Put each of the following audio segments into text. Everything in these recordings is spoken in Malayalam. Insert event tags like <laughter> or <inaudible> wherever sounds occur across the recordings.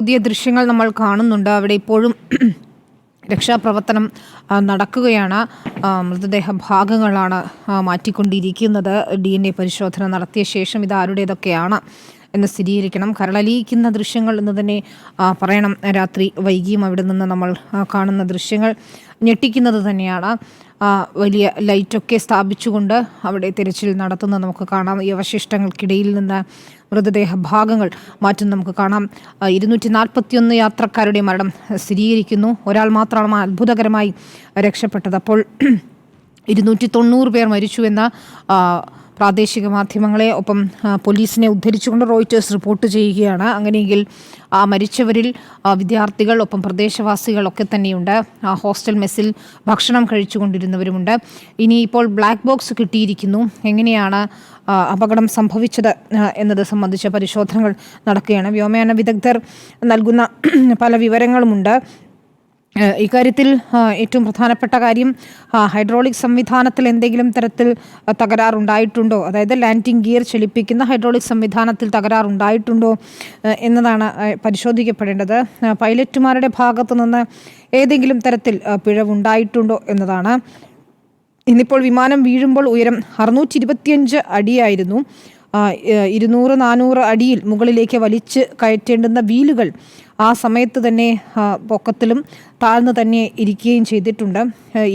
പുതിയ ദൃശ്യങ്ങൾ നമ്മൾ കാണുന്നുണ്ട്. അവിടെ ഇപ്പോഴും <clears throat> രക്ഷാപ്രവർത്തനം നടക്കുകയാണ്. മൃതദേഹ ഭാഗങ്ങളാണ് മാറ്റിക്കൊണ്ടിരിക്കുന്നത്. ഡി എൻ എ പരിശോധന നടത്തിയ ശേഷം ഇത് ആരുടേതൊക്കെയാണ് എന്ന് സ്ഥിരീകരിക്കണം. കരളലിയിക്കുന്ന ദൃശ്യങ്ങൾ എന്ന് തന്നെ പറയണം. രാത്രി വൈകിയും അവിടെ നിന്ന് നമ്മൾ കാണുന്ന ദൃശ്യങ്ങൾ ഞെട്ടിക്കുന്നത് തന്നെയാണ്. വലിയ ലൈറ്റൊക്കെ സ്ഥാപിച്ചുകൊണ്ട് അവിടെ തിരച്ചിൽ നടത്തുന്നത് നമുക്ക് കാണാം. ഈ അവശിഷ്ടങ്ങൾക്കിടയിൽ നിന്ന് മൃതദേഹ ഭാഗങ്ങൾ മാറ്റും നമുക്ക് കാണാം. ഇരുന്നൂറ്റി നാൽപ്പത്തിയൊന്ന് യാത്രക്കാരുടെ മരണം സ്ഥിരീകരിക്കുന്നു. ഒരാൾ മാത്രമാണ് അത്ഭുതകരമായി രക്ഷപ്പെട്ടത്. അപ്പോൾ <clears throat> ഇരുന്നൂറ്റി തൊണ്ണൂറ് പേർ മരിച്ചു എന്ന പ്രാദേശിക മാധ്യമങ്ങളെ ഒപ്പം പോലീസിനെ ഉദ്ധരിച്ചുകൊണ്ട് റോയിറ്റേഴ്സ് റിപ്പോർട്ട് ചെയ്യുകയാണ്. അങ്ങനെയെങ്കിൽ ആ മരിച്ചവരിൽ വിദ്യാർത്ഥികൾ ഒപ്പം പ്രദേശവാസികൾ ഒക്കെ തന്നെയുണ്ട്. ഹോസ്റ്റൽ മെസ്സിൽ ഭക്ഷണം കഴിച്ചുകൊണ്ടിരുന്നവരുമുണ്ട്. ഇനി ഇപ്പോൾ ബ്ലാക്ക് ബോക്സ് കിട്ടിയിരിക്കുന്നു. എങ്ങനെയാണ് അപകടം സംഭവിച്ചത് എന്നത് സംബന്ധിച്ച പരിശോധനകൾ നടക്കുകയാണ്. വ്യോമയാന വിദഗ്ധർ നൽകുന്ന പല വിവരങ്ങളുമുണ്ട്. ഇക്കാര്യത്തിൽ ഏറ്റവും പ്രധാനപ്പെട്ട കാര്യം ഹൈഡ്രോളിക് സംവിധാനത്തിൽ എന്തെങ്കിലും തരത്തിൽ തകരാറുണ്ടായിട്ടുണ്ടോ? അതായത് ലാൻഡിംഗ് ഗിയർ ചലിപ്പിക്കുന്ന ഹൈഡ്രോളിക് സംവിധാനത്തിൽ തകരാറുണ്ടായിട്ടുണ്ടോ എന്നതാണ് പരിശോധിക്കപ്പെടേണ്ടത്. പൈലറ്റുമാരുടെ ഭാഗത്തു നിന്ന് ഏതെങ്കിലും തരത്തിൽ പിഴവുണ്ടായിട്ടുണ്ടോ എന്നതാണ്. ഇന്നിപ്പോൾ വിമാനം വീഴുമ്പോൾ ഉയരം അറുന്നൂറ്റി ഇരുപത്തിയഞ്ച് അടിയായിരുന്നു. ഇരുന്നൂറ് നാനൂറ് അടിയിൽ മുകളിലേക്ക് വലിച്ച് കയറ്റേണ്ടുന്ന വീലുകൾ ആ സമയത്ത് തന്നെ പൊക്കത്തിലും താഴ്ന്നു തന്നെ ഇരിക്കുകയും ചെയ്തിട്ടുണ്ട്.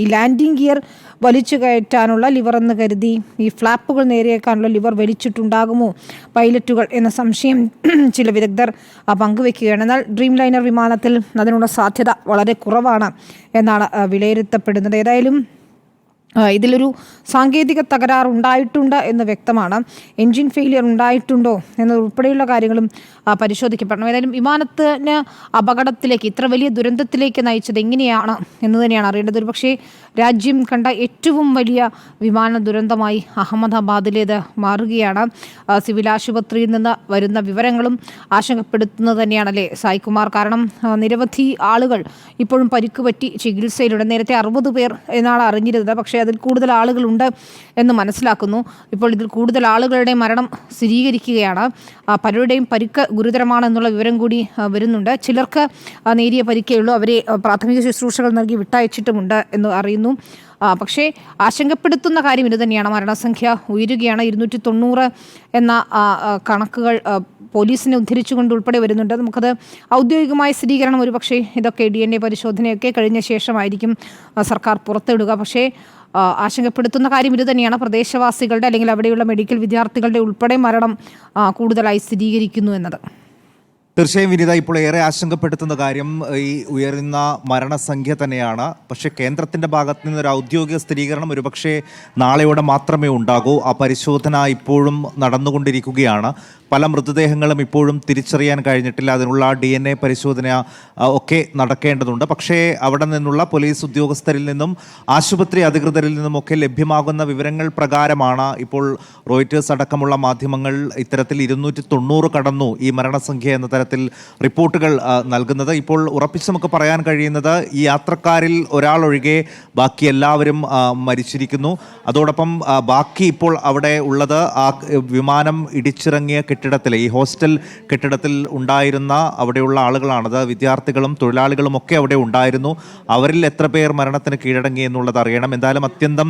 ഈ ലാൻഡിംഗ് ഗിയർ വലിച്ചു കയറ്റാനുള്ള ലിവർ എന്ന് കരുതി ഈ ഫ്ലാപ്പുകൾ നേരെയേക്കാനുള്ള ലിവർ വലിച്ചിട്ടുണ്ടാകുമോ പൈലറ്റുകൾ എന്ന സംശയം <clears throat> ചില വിദഗ്ധർ പങ്കുവെക്കുകയാണ്. എന്നാൽ ഡ്രീം ലൈനർ വിമാനത്തിൽ അതിനുള്ള സാധ്യത വളരെ കുറവാണ് എന്നാണ് വിലയിരുത്തപ്പെടുന്നത്. ഏതായാലും ഇതിലൊരു സാങ്കേതിക തകരാർ ഉണ്ടായിട്ടുണ്ട് എന്ന് വ്യക്തമാണ്. എൻജിൻ ഫെയിലിയർ ഉണ്ടായിട്ടുണ്ടോ എന്നതുൾപ്പെടെയുള്ള കാര്യങ്ങളും പരിശോധിക്കപ്പെടണം. ഏതായാലും വിമാനത്തിന് അപകടത്തിലേക്ക് ഇത്ര വലിയ ദുരന്തത്തിലേക്ക് നയിച്ചത് എങ്ങനെയാണ് എന്ന് തന്നെയാണ് അറിയേണ്ടത്. ഒരു പക്ഷേ രാജ്യം കണ്ട ഏറ്റവും വലിയ വിമാന ദുരന്തമായി അഹമ്മദാബാദിലേത് മാറുകയാണ്. സിവിൽ ആശുപത്രിയിൽ നിന്ന് വരുന്ന വിവരങ്ങളും ആശങ്കപ്പെടുത്തുന്നത് തന്നെയാണല്ലേ സായികുമാർ. കാരണം നിരവധി ആളുകൾ ഇപ്പോഴും പരിക്ക് പറ്റി ചികിത്സയിലുണ്ട്. നേരത്തെ അറുപത് പേർ എന്നാണ് അറിഞ്ഞിരുന്നത്. പക്ഷേ അതിൽ കൂടുതൽ ആളുകളുണ്ട് എന്ന് മനസ്സിലാക്കുന്നു. ഇപ്പോൾ ഇതിൽ കൂടുതൽ ആളുകളുടെ മരണം സ്ഥിരീകരിക്കുകയാണ്. പലരുടെയും പരിക്ക് ഗുരുതരമാണെന്നുള്ള വിവരം കൂടി വരുന്നുണ്ട്. ചിലർക്ക് നേരിയ പരിക്കേ ഉള്ളൂ. അവരെ പ്രാഥമിക ശുശ്രൂഷകൾ നൽകി വിട്ടയച്ചിട്ടുമുണ്ട് എന്ന് അറിയുന്നു. ആ, പക്ഷേ ആശങ്കപ്പെടുത്തുന്ന കാര്യം ഇത് തന്നെയാണ്. മരണസംഖ്യ ഉയരുകയാണ്. ഇരുന്നൂറ്റി തൊണ്ണൂറ് എന്ന കണക്കുകൾ പോലീസിനെ ഉദ്ധരിച്ചുകൊണ്ട് ഉൾപ്പെടെ വരുന്നുണ്ട്. നമുക്കത് ഔദ്യോഗികമായ സ്ഥിരീകരണം ഒരു പക്ഷേ ഇതൊക്കെ ഡി എൻ എ പരിശോധനയൊക്കെ കഴിഞ്ഞ ശേഷമായിരിക്കും സർക്കാർ പുറത്തിടുക. പക്ഷേ ആശങ്കപ്പെടുത്തുന്ന കാര്യം ഇത് തന്നെയാണ്. പ്രദേശവാസികളുടെ അല്ലെങ്കിൽ അവിടെയുള്ള മെഡിക്കൽ വിദ്യാർത്ഥികളുടെ ഉൾപ്പെടെ മരണം കൂടുതലായി സ്ഥിരീകരിക്കുന്നു എന്നത്. തീർച്ചയായും വിനിത ഇപ്പോൾ ഏറെ ആശങ്കപ്പെടുത്തുന്ന കാര്യം ഈ ഉയരുന്ന മരണസംഖ്യ തന്നെയാണ്. പക്ഷേ കേന്ദ്രത്തിന്റെ ഭാഗത്ത് നിന്ന് ഒരു ഔദ്യോഗിക സ്ഥിരീകരണം ഒരുപക്ഷെ നാളെയോടെ മാത്രമേ ഉണ്ടാകൂ. ആ പരിശോധന ഇപ്പോഴും നടന്നുകൊണ്ടിരിക്കുകയാണ്. പല മൃതദേഹങ്ങളും ഇപ്പോഴും തിരിച്ചറിയാൻ കഴിഞ്ഞിട്ടില്ല. അതിനുള്ള ഡി എൻ എ പരിശോധന ഒക്കെ നടക്കേണ്ടതുണ്ട്. പക്ഷേ അവിടെ നിന്നുള്ള പോലീസ് ഉദ്യോഗസ്ഥരിൽ നിന്നും ആശുപത്രി അധികൃതരിൽ നിന്നുമൊക്കെ ലഭ്യമാകുന്ന വിവരങ്ങൾ പ്രകാരമാണ് ഇപ്പോൾ റോയിറ്റേഴ്സ് അടക്കമുള്ള മാധ്യമങ്ങൾ ഇത്തരത്തിൽ ഇരുന്നൂറ്റി തൊണ്ണൂറ് കടന്നു ഈ മരണസംഖ്യ എന്ന തരത്തിൽ റിപ്പോർട്ടുകൾ നൽകുന്നത്. ഇപ്പോൾ ഉറപ്പിച്ച് നമുക്ക് പറയാൻ കഴിയുന്നത് ഈ യാത്രക്കാരിൽ ഒരാളൊഴികെ ബാക്കി എല്ലാവരും മരിച്ചിരിക്കുന്നു. അതോടൊപ്പം ബാക്കി ഇപ്പോൾ അവിടെ ഉള്ളത് ആ വിമാനം ഇടിച്ചിറങ്ങിയ കെട്ടിടത്തിലെ ഈ ഹോസ്റ്റൽ കെട്ടിടത്തിൽ ഉണ്ടായിരുന്ന അവിടെയുള്ള ആളുകളാണ് അത് വിദ്യാർത്ഥികളും തൊഴിലാളികളും ഒക്കെ അവിടെ ഉണ്ടായിരുന്നു. അവരിൽ എത്ര പേർ മരണത്തിന് കീഴടങ്ങി എന്നുള്ളത് അറിയണം. എന്തായാലും അത്യന്തം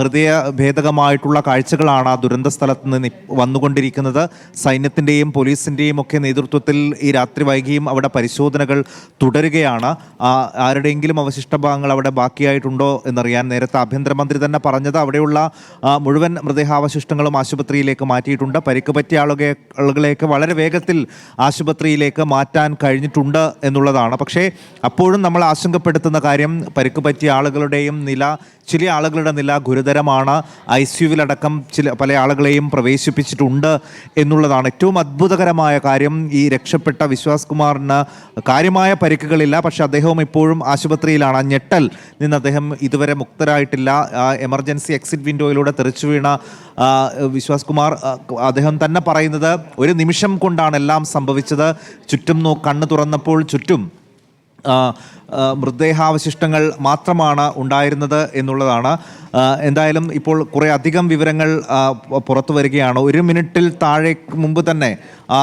ഹൃദയ ഹൃദയഭേദകമായിട്ടുള്ള കാഴ്ചകളാണ് ആ ദുരന്ത സ്ഥലത്ത് നിന്ന് വന്നുകൊണ്ടിരിക്കുന്നത്. സൈന്യത്തിന്റെയും പോലീസിന്റെയും ഒക്കെ നേതൃത്വത്തിൽ ഈ രാത്രി വൈകിയും അവിടെ പരിശോധനകൾ തുടരുകയാണ്. ആരുടെയെങ്കിലും അവശിഷ്ട ഭാഗങ്ങൾ അവിടെ ബാക്കിയായിട്ടുണ്ടോ എന്നറിയാൻ നേരത്തെ ആഭ്യന്തരമന്ത്രി തന്നെ പറഞ്ഞത് അവിടെയുള്ള മുഴുവൻ മൃതദേഹാവശിഷ്ടങ്ങളും ആശുപത്രിയിലേക്ക് മാറ്റിയിട്ടുണ്ട്. പരിക്ക് പറ്റിയ ആളുകളെ ആളുകളെയൊക്കെ വളരെ വേഗത്തിൽ ആശുപത്രിയിലേക്ക് മാറ്റാൻ കഴിഞ്ഞിട്ടുണ്ട് എന്നുള്ളതാണ്. പക്ഷേ അപ്പോഴും നമ്മൾ ആശങ്കപ്പെടുത്തുന്ന കാര്യം പരിക്ക് പറ്റിയ ആളുകളുടെയും നില ചില ആളുകളുടെ നില ഗുരുതരമാണ്. ഐ സിയുവിലടക്കം ചില പല ആളുകളെയും പ്രവേശിപ്പിച്ചിട്ടുണ്ട് എന്നുള്ളതാണ്. ഏറ്റവും അത്ഭുതകരമായ കാര്യം ഈ രക്ഷപ്പെട്ട വിശ്വാസ് കുമാറിന് കാര്യമായ പരിക്കുകളില്ല. പക്ഷേ അദ്ദേഹവും ഇപ്പോഴും ആശുപത്രിയിലാണ്. ഞെട്ടൽ നിന്ന് അദ്ദേഹം ഇതുവരെ മുക്തരായിട്ടില്ല. എമർജൻസി എക്സിറ്റ് വിൻഡോയിലൂടെ തെറിച്ചു വീണ വിശ്വാസ് കുമാർ അദ്ദേഹം തന്നെ പറയുന്നത് ഒരു നിമിഷം കൊണ്ടാണ് എല്ലാം സംഭവിച്ചത്. ചുറ്റും നോ കണ്ണ് തുറന്നപ്പോൾ ചുറ്റും മൃതദേഹാവശിഷ്ടങ്ങൾ മാത്രമാണ് ഉണ്ടായിരുന്നത് എന്നുള്ളതാണ്. എന്തായാലും ഇപ്പോൾ കുറേ അധികം വിവരങ്ങൾ പുറത്തു വരികയാണ്. ഒരു മിനിറ്റിൽ താഴെ മുമ്പ് തന്നെ ആ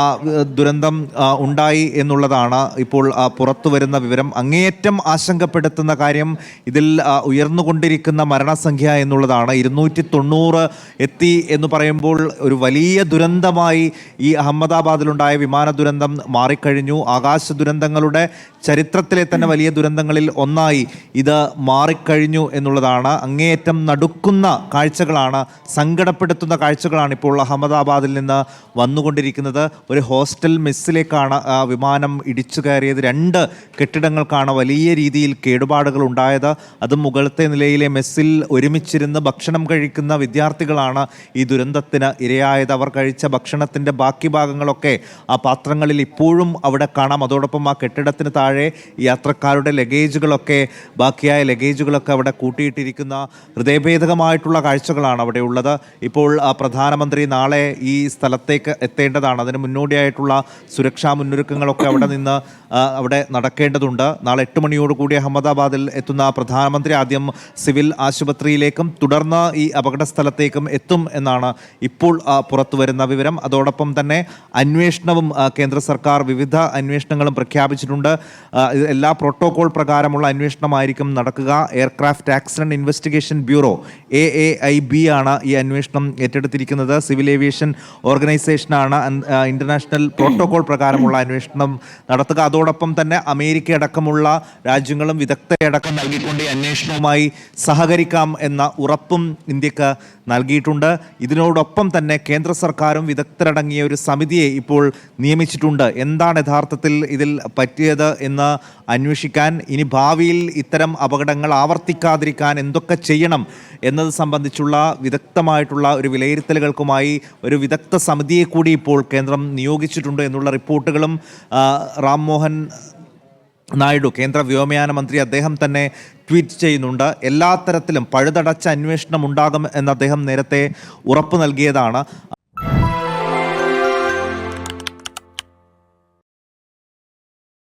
ദുരന്തം ഉണ്ടായി എന്നുള്ളതാണ് ഇപ്പോൾ പുറത്തു വരുന്ന വിവരം. അങ്ങേയറ്റം ആശങ്കപ്പെടുത്തുന്ന കാര്യം ഇതിൽ ഉയർന്നുകൊണ്ടിരിക്കുന്ന മരണസംഖ്യ എന്നുള്ളതാണ്. ഇരുന്നൂറ്റി തൊണ്ണൂറ് എത്തി എന്ന് പറയുമ്പോൾ ഒരു വലിയ ദുരന്തമായി ഈ അഹമ്മദാബാദിലുണ്ടായ വിമാന ദുരന്തം മാറിക്കഴിഞ്ഞു. ആകാശ ദുരന്തങ്ങളുടെ ചരിത്രത്തിലെ തന്നെ വലിയ ദുരന്തങ്ങളിൽ ഒന്നായി ഇത് മാറിക്കഴിഞ്ഞു എന്നുള്ളതാണ്. അങ്ങേയറ്റം നടുക്കുന്ന കാഴ്ചകളാണ് സങ്കടപ്പെടുത്തുന്ന കാഴ്ചകളാണ് ഇപ്പോൾ അഹമ്മദാബാദിൽ നിന്ന് വന്നുകൊണ്ടിരിക്കുന്നത്. ഒരു ഹോസ്റ്റൽ മെസ്സിലേക്കാണ് വിമാനം ഇടിച്ചു കയറിയത്. രണ്ട് കെട്ടിടങ്ങൾക്കാണ് വലിയ രീതിയിൽ കേടുപാടുകൾ ഉണ്ടായത്. അത് മുകളത്തെ നിലയിലെ മെസ്സിൽ ഒരുമിച്ചിരുന്ന് ഭക്ഷണം കഴിക്കുന്ന വിദ്യാർത്ഥികളാണ് ഈ ദുരന്തത്തിന് ഇരയായത്. അവർ കഴിച്ച ഭക്ഷണത്തിന്റെ ബാക്കി ഭാഗങ്ങളൊക്കെ ആ പാത്രങ്ങളിൽ ഇപ്പോഴും അവിടെ കാണാം. അതോടൊപ്പം ആ കെട്ടിടത്തിന് താഴെ യാത്രക്കാരുടെ ലഗേജുകളൊക്കെ ബാക്കിയായ ലഗേജുകളൊക്കെ അവിടെ കൂട്ടിയിട്ടിരിക്കുന്ന ഹൃദയഭേദകമായിട്ടുള്ള കാഴ്ചകളാണ് അവിടെ ഉള്ളത്. ഇപ്പോൾ പ്രധാനമന്ത്രി നാളെ ഈ സ്ഥലത്തേക്ക് എത്തേണ്ടതാണ്. അതിന് മുന്നോടിയായിട്ടുള്ള സുരക്ഷാ മുന്നൊരുക്കങ്ങളൊക്കെ അവിടെ നിന്ന് അവിടെ നടക്കേണ്ടതുണ്ട്. നാളെ എട്ട് മണിയോടുകൂടി അഹമ്മദാബാദിൽ എത്തുന്ന പ്രധാനമന്ത്രി ആദ്യം സിവിൽ ആശുപത്രിയിലേക്കും തുടർന്ന് ഈ അപകട സ്ഥലത്തേക്കും എത്തും എന്നാണ് ഇപ്പോൾ പുറത്തു വരുന്ന വിവരം. അതോടൊപ്പം തന്നെ അന്വേഷണവും കേന്ദ്ര സർക്കാർ വിവിധ അന്വേഷണങ്ങളും പ്രഖ്യാപിച്ചിട്ടുണ്ട്. എല്ലാ പ്രോട്ടോകോൾ പ്രകാരമുള്ള അന്വേഷണമായിരിക്കും നടക്കുക. Aircraft accident investigation bureau A A I B ആണ് ഈ അന്വേഷണം ഏറ്റെടുത്തിരിക്കുന്നത്. സിവിൽ ഏവിയേഷൻ ഓർഗനൈസേഷനാണ് ഇന്റർനാഷണൽ പ്രോട്ടോകോൾ പ്രകാരമുള്ള അന്വേഷണം നടത്തുക. അതോടൊപ്പം തന്നെ അമേരിക്ക അടക്കമുള്ള രാജ്യങ്ങളും വിദഗ്ധയടക്കം നൽകിക്കൊണ്ട് ഈ അന്വേഷണവുമായി സഹകരിക്കാം എന്ന ഉറപ്പും ഇന്ത്യയ്ക്ക് നൽകിയിട്ടുണ്ട്. ഇതിനോടൊപ്പം തന്നെ കേന്ദ്ര സർക്കാരും വിദഗ്ധരടങ്ങിയ ഒരു സമിതിയെ ഇപ്പോൾ നിയമിച്ചിട്ടുണ്ട്. എന്താണ് യഥാർത്ഥത്തിൽ ഇതിൽ പറ്റിയത് എന്ന് അന്വേഷിക്കാൻ ഇനി ഭാവിയിൽ ഇത്തരം അപകടങ്ങൾ ആവർത്തിക്കാതിരിക്കാൻ എന്തൊക്കെ ചെയ്യണം എന്നത് സംബന്ധിച്ചുള്ള വിദഗ്ധമായിട്ടുള്ള ഒരു വിലയിരുത്തലുകൾക്കുമായി ഒരു വിദഗ്ധ സമിതിയെ കൂടി ഇപ്പോൾ കേന്ദ്രം നിയോഗിച്ചിട്ടുണ്ട് എന്നുള്ള റിപ്പോർട്ടുകളും റാംമോഹൻ നായിഡു കേന്ദ്ര വ്യോമയാന മന്ത്രി അദ്ദേഹം തന്നെ ട്വീറ്റ് ചെയ്യുന്നുണ്ട്. എല്ലാ തരത്തിലും പഴുതടച്ച അന്വേഷണം ഉണ്ടാകും എന്ന് അദ്ദേഹം നേരത്തെ ഉറപ്പ് നൽകിയതാണ്.